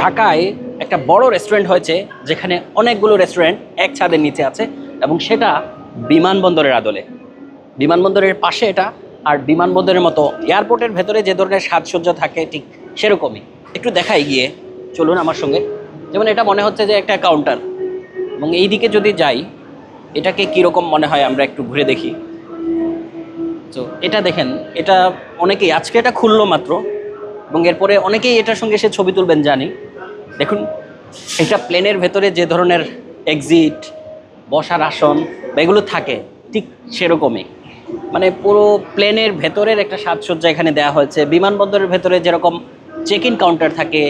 ঢাকায় একটা বড় রেস্টুরেন্ট হয়েছে, যেখানে অনেকগুলো রেস্টুরেন্ট এক ছাদের নিচে আছে এবং সেটা বিমানবন্দরের আদলে। বিমানবন্দরের পাশে এটা, আর বিমানবন্দরের মতো এয়ারপোর্টের ভেতরে যে ধরনের সাজসজ্জা থাকে, ঠিক সেরকমই। একটু দেখাই গিয়ে, চলুন আমার সঙ্গে। যেমন এটা মনে হচ্ছে যে একটা কাউন্টার এবং এই দিকে যদি যাই, এটাকে কীরকম মনে হয় আমরা একটু ঘুরে দেখি। তো এটা দেখেন, এটা অনেকেই, আজকে এটা খুললো মাত্র। এবং এরপরে অনেকেই এটার সঙ্গে সে ছবি তুলবেন জানি। দেখুন, এটা প্লেনের ভেতরে যে ধরনের এক্সিট বসার আসন এগুলো থাকে, ঠিক সেরকমই। মানে পুরো প্লেনের ভেতরের একটা সাজসজ্জা এখানে দেওয়া হয়েছে। বিমানবন্দরের ভেতরে যেরকম চেক ইন কাউন্টার থাকে,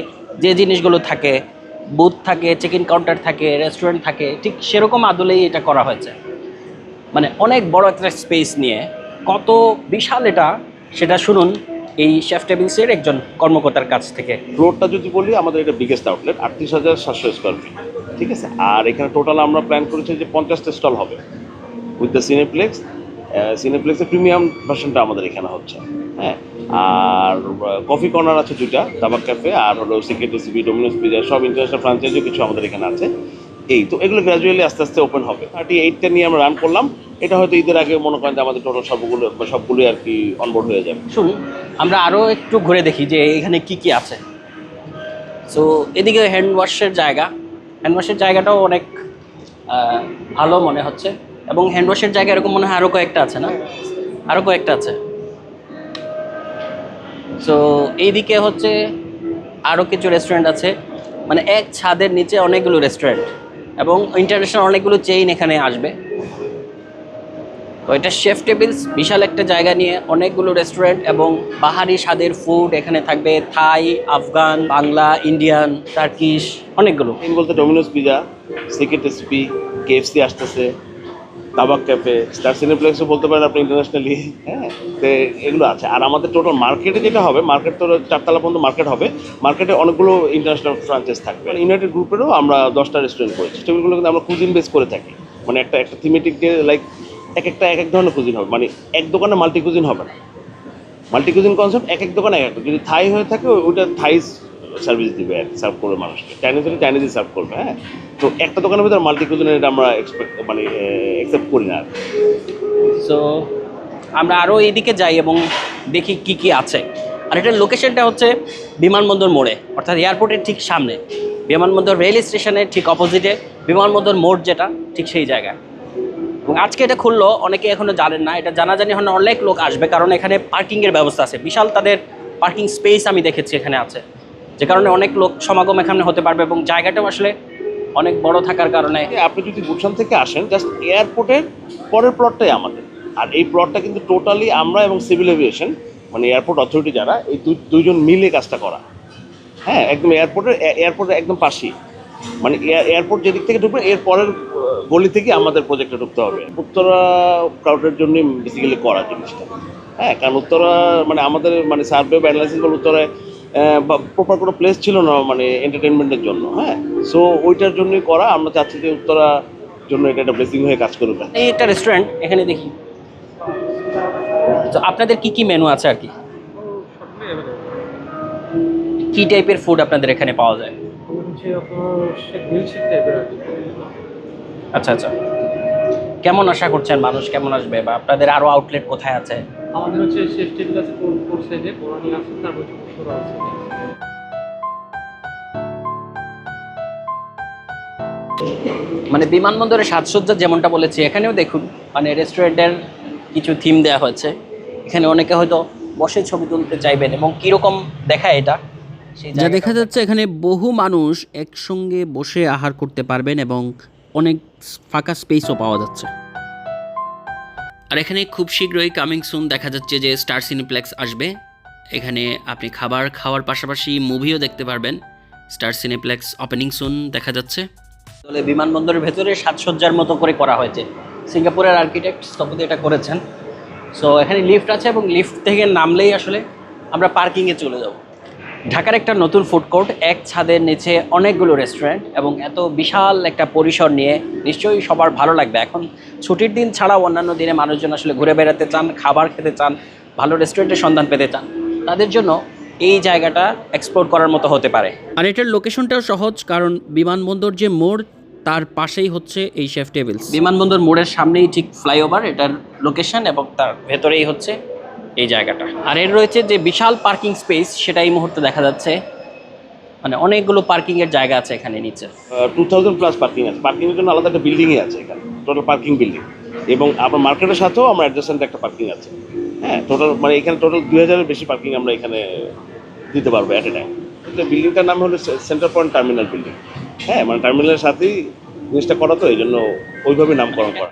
যে জিনিসগুলো থাকে বুথ থাকে চেক ইন কাউন্টার থাকে রেস্টুরেন্ট থাকে, ঠিক সেরকম আদলেই এটা করা হয়েছে। মানে অনেক বড় একটা স্পেস নিয়ে কত বিশাল এটা, সেটা শুনুন। এই শেফ টেবিলসের একজন কর্মকর্তার কাছ থেকে। ফ্লোরটা যদি বলি, আমাদের এটা বিগেস্ট আউটলেট আটত্রিশ হাজার সাতশো স্কোয়ার ফিট ঠিক আছে? আর এখানে টোটাল আমরা প্ল্যান করেছি যে পঞ্চাশটা স্টল হবে। উইথ দ্য সিনেপ্লেক্স সিনেপ্লেক্সের প্রিমিয়াম ভার্সনটা আমাদের এখানে হচ্ছে। হ্যাঁ? আর কফি কর্নার আছে দুটা তাবাক ক্যাফে আর হলো সিকেট রেসিপি ডোমিনোস পিজা সব ইন্টারন্যাশনাল ফ্রাঞ্চাইজিও কিছু আমাদের এখানে আছে। এই, তো এগুলো গ্র্যাজুয়ালি আস্তে আস্তে ওপেন হবে। থার্টি এইটটা নিয়ে আমরা রান করলাম। এটা হয়তো ঈদের আগে মনে করেন যে আমাদের টোটাল সবগুলো সবগুলোই আর কি অনবোর্ড হয়ে যাবে। শুনুন, আমরা আরও একটু ঘুরে দেখি যে এখানে কি কি আছে। সো এদিকে হ্যান্ড ওয়াশের জায়গা। হ্যান্ড ওয়াশের জায়গাটাও অনেক ভালো মনে হচ্ছে। এবং হ্যান্ড ওয়াশের জায়গা এরকম মনে হয় আরও কয়েকটা আছে না? আরও কয়েকটা আছে। সো এইদিকে হচ্ছে আরও কিছু রেস্টুরেন্ট আছে। মানে এক ছাদের নিচে অনেকগুলো রেস্টুরেন্ট এবং ইন্টারন্যাশনাল অনেকগুলো চেইন এখানে আসবে। তো এটা শেফ টেবিলস বিশাল একটা জায়গা নিয়ে অনেকগুলো রেস্টুরেন্ট এবং বাহারি স্বাদের ফুড এখানে থাকবে। Thai Afghan Bangla Indian Turkish অনেকগুলো। বলতে Domino's pizza Secret Recipe KFC আসতেছে। তাবাক ক্যাফে স্টার সিনেপ্লেক্সও বলতে পারেন আপনি ইন্টারন্যাশনালি হ্যাঁ তো এগুলো আছে। আর আমাদের টোটাল মার্কেটে যেটা হবে মার্কেট তো চারতলা পর্যন্ত মার্কেট হবে মার্কেটে অনেকগুলো ইন্টারন্যাশনাল ফ্রাঞ্চাইজ থাকবে। ইউনাইটেড গ্রুপেরও আমরা দশটা রেস্টুরেন্ট করেছি। সেগুলো কিন্তু আমরা কুজিন বেস করে থাকি। মানে একটা একটা থিমেটিক যে লাইক এক একটা, এক এক ধরনের কুজিন হবে। মানে এক দোকানে মাল্টি কুজিন হবে না। মাল্টি কুজিন কনসেপ্ট এক এক দোকানে এক এক। যদি থাই হয়ে থাকে, ওইটা থাই সার্ভিস দিবে সার্ভ করবে মানুষকে। চাইনিজ হলে চাইনিজই সার্ভ করবে হ্যাঁ? তো একটা দোকানের ভিতরে মাল্টি কুজিনের এটা আমরা এক্সপেক্ট মানে অ্যাকসেপ্ট করি না। সো আমরা আরও এইদিকে যাই এবং দেখি কি কি আছে। আর এটার লোকেশনটা হচ্ছে বিমানবন্দর মোড়ে, অর্থাৎ এয়ারপোর্টের ঠিক সামনে। বিমানবন্দর রেল স্টেশনের ঠিক অপোজিটে বিমানবন্দর মোড় যেটা, ঠিক সেই জায়গায়। এবং আজকে এটা খুললো, অনেকে এখনও জানেন না, এটা জানা জানাজানি হন অনেক লোক আসবে, কারণ এখানে পার্কিংয়ের ব্যবস্থা আছে। বিশাল তাদের পার্কিং স্পেস আমি দেখেছি এখানে আছে। যে কারণে অনেক লোক সমাগম এখানে হতে পারবে এবং জায়গাটাও আসলে অনেক বড় থাকার কারণে আপনি যদি গুলশান থেকে আসেন জাস্ট এয়ারপোর্টের পরের প্লটটাই আমাদের। আর এই প্লটটা কিন্তু টোটালি আমরা এবং সিভিল এভিয়েশন মানে এয়ারপোর্ট অথরিটি যারা, এই দুই দুইজন মিলে কাজটা করা। হ্যাঁ একদম এয়ারপোর্টের এয়ারপোর্টের একদম পাশেই। মানে এয়ারপোর্ট যেদিক থেকে ঢুকবে, এর পরের গলি থেকে আমাদের প্রজেক্টে ঢুকতে হবে। উত্তরা ক্রাউডের জন্য বেসিক্যালি করা জিনিসটা। হ্যাঁ কারণ উত্তরা মানে আমাদের মানে সার্ভে বা অ্যানালাইসিস বলে উত্তরায় প্রপার কোনো প্লেস ছিল না মানে এন্টারটেনমেন্টের জন্য হ্যাঁ? সো ওইটার জন্যই করা, আমরা চাচ্ছি যে উত্তরা জন্য এটা একটা ব্লেসিং হয়ে কাজ করবে এই একটা রেস্টুরেন্ট এখানে দেখি। তো আপনাদের কি কি মেনু আছে আর কি? কি টাইপের ফুড আপনাদের এখানে পাওয়া যায়? আচ্ছা আচ্ছা। কেমন আশা করছেন মানুষ? কেমন আসবে? বা আপনাদের আরও আউটলেট কোথায় আছে? আমাদের হচ্ছে শেফ টেবিল আছে কোন সাইডে বরানি আছে তারপর হচ্ছে উত্তরা আছে। মানে বিমানবন্দরের সাজসজ্জা যেমনটা বলেছি এখানেও দেখুন মানে রেস্টুরেন্টের কিছু থিম দেওয়া হয়েছে। এখানে অনেকে হয়তো বসে ছবি তুলতে চাইবেন এবং কীরকম দেখায় এটা যা দেখা যাচ্ছে এখানে বহু মানুষ একসঙ্গে বসে আহার করতে পারবেন এবং অনেক ফাঁকা স্পেসও পাওয়া যাচ্ছে। আর এখানে খুব শীঘ্রই কামিং সুন দেখা যাচ্ছে যে স্টার সিনেপ্লেক্স আসবে। এখানে আপনি খাবার খাওয়ার পাশাপাশি মুভিও দেখতে পারবেন। স্টার সিনেপ্লেক্স ওপেনিং সুন দেখা যাচ্ছে। আসলে বিমানবন্দরের ভেতরে সাজসজ্জার মতো করে করা হয়েছে। সিঙ্গাপুরের আর্কিটেক্ট স্থপতি এটা করেছেন। সো এখানে লিফট আছে এবং লিফট থেকে নামলেই আসলে আমরা পার্কিংয়ে চলে যাব। ঢাকার একটা নতুন ফুড কোর্ট এক ছাদের নিচে অনেকগুলো রেস্টুরেন্ট এবং এত বিশাল একটা পরিসর নিয়ে নিশ্চয়ই সবার ভালো লাগবে। এখন ছুটির দিন ছাড়াও অন্যান্য দিনে মানুষজন আসলে ঘুরে বেড়াতে চান খাবার খেতে চান ভালো রেস্টুরেন্টের সন্ধান পেতে চান। তাদের জন্য এই জায়গাটা এক্সপ্লোর করার মতো হতে পারে। আর এটার লোকেশনটাও সহজ কারণ বিমানবন্দর যে মোড় তার পাশেই হচ্ছে এই শেফ টেবিলস বিমানবন্দর মোড়ের সামনেই ঠিক ফ্লাইওভার এটার লোকেশন এবং তার ভেতরেই হচ্ছে এই জায়গাটা। আর এর রয়েছে যে বিশাল পার্কিং স্পেস, সেটা এই মুহূর্তে দেখা যাচ্ছে। মানে অনেকগুলো পার্কিং এর জায়গা আছে এখানে নিচে। টু থাউজেন্ড প্লাস পার্কিং আছে। পার্কিংয়ের জন্য আলাদা একটা বিল্ডিংই আছে এখানে টোটাল পার্কিং বিল্ডিং এবং আপনার মার্কেটের সাথেও আমরা অ্যাডজাস্টেন্ট একটা পার্কিং আছে। হ্যাঁ টোটাল মানে এখানে টোটাল দুই হাজারের বেশি পার্কিং আমরা এখানে দিতে পারব অ্যাট এ টাইম বিল্ডিংটার নাম হলো সেন্টার পয়েন্ট টার্মিনাল বিল্ডিং হ্যাঁ মানে টার্মিনালের সাথেই জিনিসটা করা তো, এই জন্য ওইভাবে নামকরণ করা।